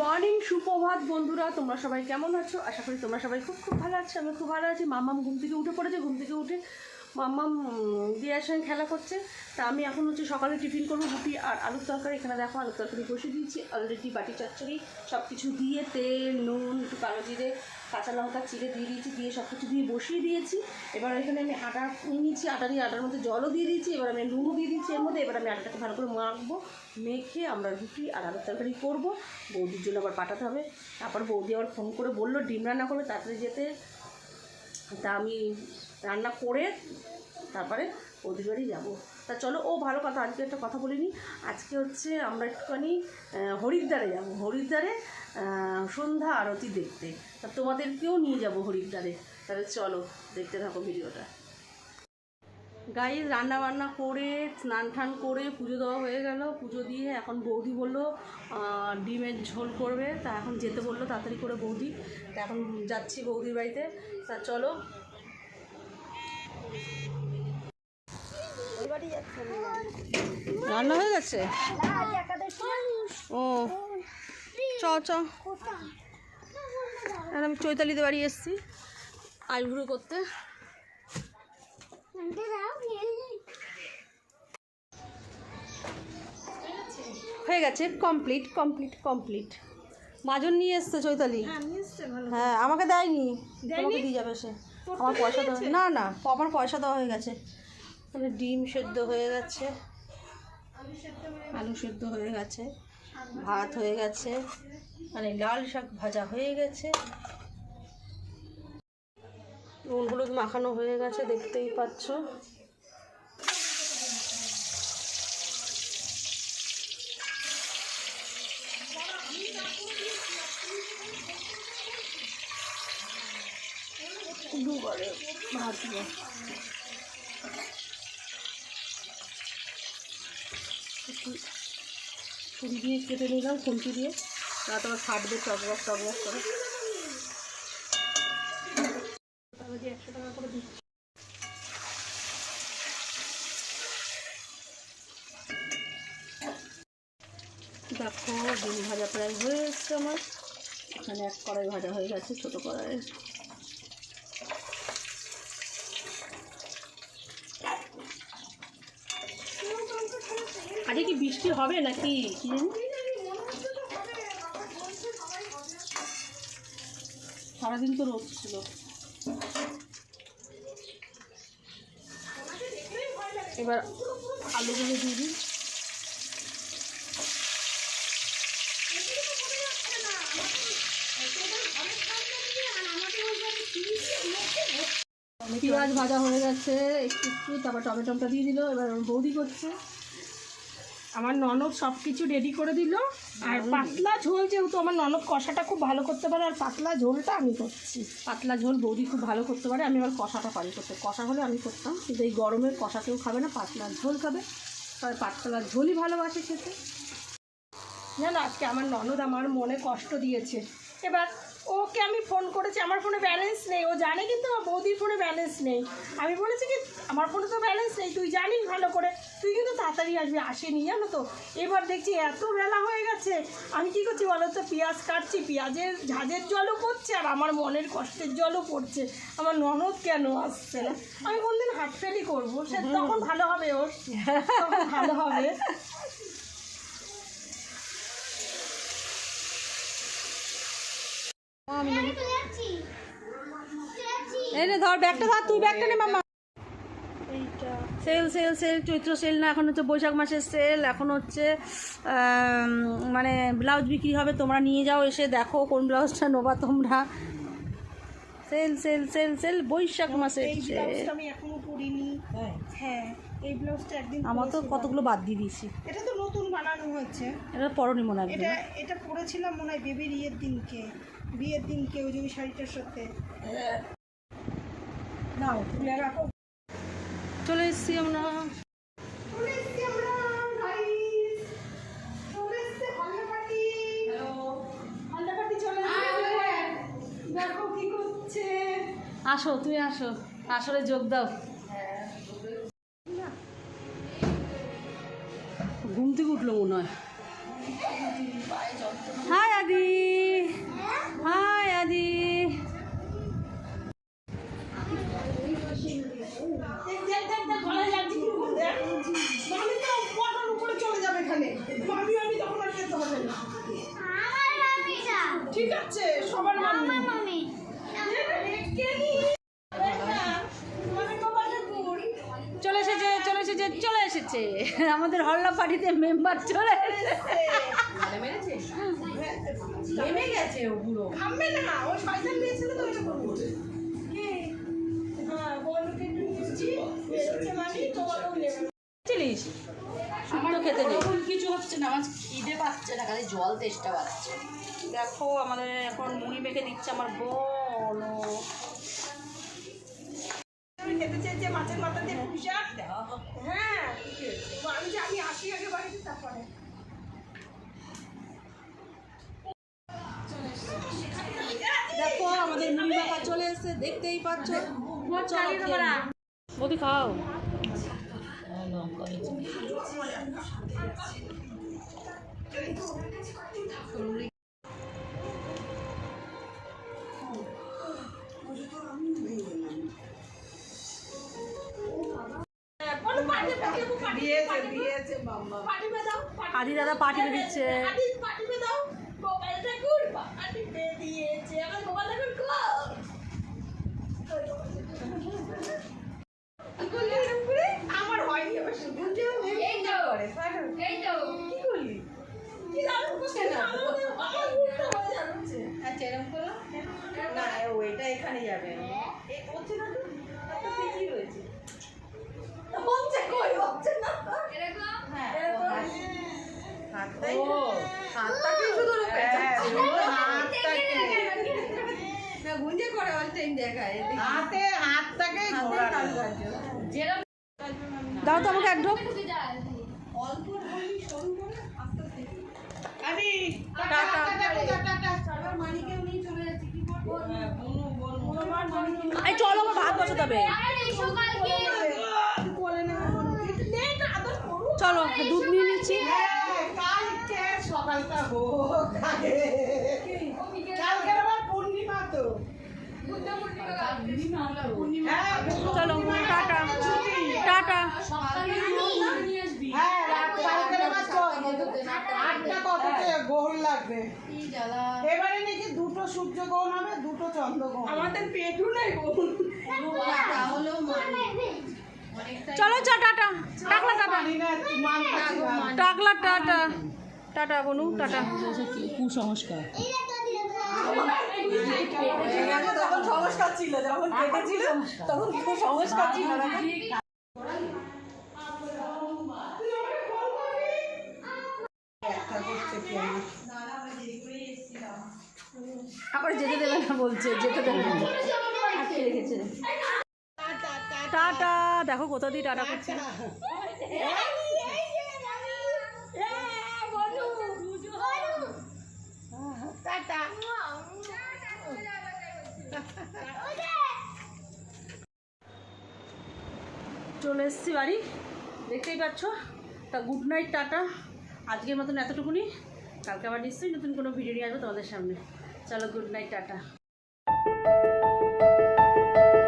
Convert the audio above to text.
Morning সুপ্রভাত বন্ধুরা। তোমরা সবাই কেমন আছো? আশা করি তোমরা সবাই খুব খুব ভালো আছো আমি খুব ভালো আছি। মামাম ঘুম থেকে উঠে পড়েছে, ঘুম থেকে উঠে মাম্মাম উম, দিয়ার সঙ্গে খেলা করছে। তা আমি এখন হচ্ছে সকালে টিফিন করব রুটি আর আলুর তরকারি। এখানে দেখো আলুর তরকারি বসিয়ে দিয়েছি। অলরেডি বাটি চচ্চড়ি সব কিছু দিয়ে তেল নুন একটু কালো জিরে কাঁচা লঙ্কা চিড়ে দিয়ে দিয়েছি দিয়ে সব কিছু দিয়ে বসিয়ে দিয়েছি। এবার এখানে আমি আটা নিয়েছি আটা দিয়ে আটার মধ্যে জলও দিয়ে দিয়েছি। এবার আমি নুনও দিয়ে দিয়েছি এর মধ্যে। এবার আমি আটাটাকে ভালো করে মাখবো মেখে আমরা রুটি আর আলুর তরকারি করব। বৌদির জন্য আবার পাঠাতে হবে। তারপর বৌদি আবার ফোন করে বলল ডিম রান্না করবে তাড়াতাড়ি যেতে। তা আমি রান্না করে তারপরে বৌদির বাড়ি যাব। তা চলো, ও ভালো কথা, আজকে একটা কথা বলিনি। আজকে হচ্ছে আমরা একটুখানি হরিদ্বারে যাব। হরিদ্বারে সন্ধ্যা আরতি দেখতে। তা তোমাদেরকেও নিয়ে যাব হরিদ্বারে। তাহলে চলো, দেখতে থাকো ভিডিওটা। গাই রান্না বান্না করে, স্নান টান করে পুজো দেওয়া হয়ে গেল। পুজো দিয়ে এখন বৌদি বলল ডিমের ঝোল করবে। তা এখন যেতে বলল তাড়াতাড়ি করে বৌদি। তা এখন যাচ্ছি বৌদির বাড়িতে। তা চলো রান্না হয়ে গেছে? ও চ চ আমি চৈতালিতে বাড়ি এসেছি আইভুড়ো করতে। হয়ে গেছে কমপ্লিট কমপ্লিট কমপ্লিট মাজন নিয়ে এসছে চৈতালি। হ্যাঁ আমাকে দেয়নি? তোমাকে দিয়ে যাবে সে। আমার পয়সা দেওয়া না না আমার পয়সা দেওয়া হয়ে গেছে। মানে ডিম সেদ্ধ হয়ে গেছে। আলু সেদ্ধ হয়ে গেছে। ভাত হয়ে গেছে। মানে লাল শাক ভাজা হয়ে গেছে। নুন হলুদ মাখানো হয়ে গেছে দেখতেই পাচ্ছ। একটু ছুরি দিয়ে কেটে নিলাম খুন্তি দিয়ে। তারপর ফাটবে টকবক টকবক করে। দিয়ে একশো টাকা করে দেখো ডিম ভাজা প্রায় হয়ে এসছে আমার। এখানে এক কড়াই ভাজা হয়ে গেছে, ছোটো কড়াইয়ে আজকে কি বৃষ্টি হবে নাকি? সারাদিন তো রোদ ছিল। এবার আলুগুলো দিয়ে দিই। পেঁয়াজ ভাজা হয়ে গেছে, একটু একটু, তারপর টমেটোটা দিয়ে দিল, এবার বৌদি করছে। আমার ননদ সব কিছু রেডি করে দিল। আর পাতলা ঝোল যেহেতু আমার ননদ কষাটা খুব ভালো করতে পারে আর পাতলা ঝোলটা আমি করছি। পাতলা ঝোল বৌদি খুব ভালো করতে পারে আমি আমার কষাটা পারি করতে। কষা হলে আমি করতাম কিন্তু এই গরমের কষা কেউ খাবে না পাতলা ঝোল খাবে। তবে পাতলা ঝোলই ভালোবাসে খেতে। জানো আজকে আমার ননদ আমার মনে কষ্ট দিয়েছে। এবার ওকে আমি ফোন করেছি আমার ফোনে ব্যালেন্স নেই। ও জানে কিন্তু আমার বৌদির ফোনে ব্যালেন্স নেই। আমি বলেছি কি আমার ফোনে তো ব্যালেন্স নেই তুই জানিস ভালো করে। তুই কিন্তু তাড়াতাড়ি আসবি আসেনি জানো তো? এবার দেখছি এত বেলা হয়ে গেছে। আমি কি করছি বলো তো পেঁয়াজ কাটছি পেঁয়াজের ঝাঁঝের জলও পড়ছে আর আমার মনের কষ্টের জলও পড়ছে। আমার ননদ কেন আসছে না? আমি কোনদিন হাট ফেলি করব সে তখন ভালো হবে ওর। ভালো হবে। এই রে ধর ব্যাগটা ধর তুই ব্যাগটা নে মামা sale sale sale Chaitra sale না এখন হচ্ছে বৈশাখ মাসের সেল এখন হচ্ছে মানে ব্লাউজ বিক্রি হবে তোমরা নিয়ে যাও এসে দেখো কোন ব্লাউজটা নোবা তোমরা। সেল সেল সেল সেল বৈশাখ মাসের এই আমি এখনও পরিনি। হ্যাঁ এই ব্লাউজটা একদিন আমার তো কতগুলো বাদ দিয়ে দিয়েছি। এটা তো নতুন বানানো হয়েছে। এটা পরনি মনে হয়। এটা এটা পরেছিলাম মনে হয় বেবির ইয়ের দিনকে। বিয়ের দিন কেউ যে ওই শাড়িটার সাথে নাও তুলে রাখো। চলে এসেছি আমরা। আসো তুমি আসো। আসলে যোগ দাও। ঘুম থেকে উঠল মনে হয়। হাই আদি ঠিক আছে সবার মামি চলে এসেছে চলে এসেছে চলে এসেছে। আমাদের হল্লা পার্টিতে মেম্বার চলে এসেছে। নেমে গেছে ও পুরো থামবে না ও শয়তান দিয়েছিল তো ওইটা করব কি? হ্যাঁ বলকে একটু মানে তোমাকেও নেবে। চিলিস শুক্তো খেতে নেই কিছু হচ্ছে না আমার না খালি জল তেষ্টা পাচ্ছে দেখো আমাদের এখন মুড়ি মেখে দিচ্ছে আমার বোন ও। আমি খেতে চেয়েছে মাছের মাথা দিয়ে হ্যাঁ। আমি যে আমি আসি আগে বাড়িতে তারপরে। দেখো আমাদের মুড়ি মাখা চলে এসেছে দেখতেই পাচ্ছ। বদি খাও। বলো আদি দাদা পার্টি দিচ্ছে। আমার গোপাল ঠাকুর হচ্ছে না তো একটা পিচি রয়েছে হচ্ছে কই হচ্ছে না হ্যাঁ হাতটাই হাতটাকে শুধু না গুঞ্জে করে অল টাইম দেখায় হাতে হাতটাকে যেরকম দাও তো আমাকে এক ঢোক অল্প বলি সরু করে আস্তে আস্তে আরে টাটা। টাটা মানিকেও নিয়ে চলে যাচ্ছে কি করব বুনু বুনু আমার মানিকে এই চলো আমার ভাত বসাতে হবে। চলো দুধ নিয়ে নিচ্ছি। চলো টাটা। টাটা। গোল লাগবে। এবারে নাকি দুটো সূর্য গ্রহণ হবে দুটো চন্দ্র গ্রহণ আমাদের পেটু নেই গ্রহণ চলো চা টাটা। টাকলা টাটা। টাকলা টাটা। টাটা বনু টাটা। কুসংস্কার। তখন সংস্কার ছিল যখন কেটেছিল তখন খুব সংস্কার ছিল আবার যেতে দেবে না বলছে, যেতে দেবে না। রেখেছে। টাটা, দেখো কোথা দিয়ে টাটা করছে। চলে এসছি বাড়ি, দেখতেই পাচ্ছ। তা গুড নাইট টাটা। আজকের মতন এতটুকুনি। কালকে আবার নিশ্চয়ই নতুন কোনো ভিডিও নিয়ে আসব তোমাদের সামনে। চলো গুড নাইট টাটা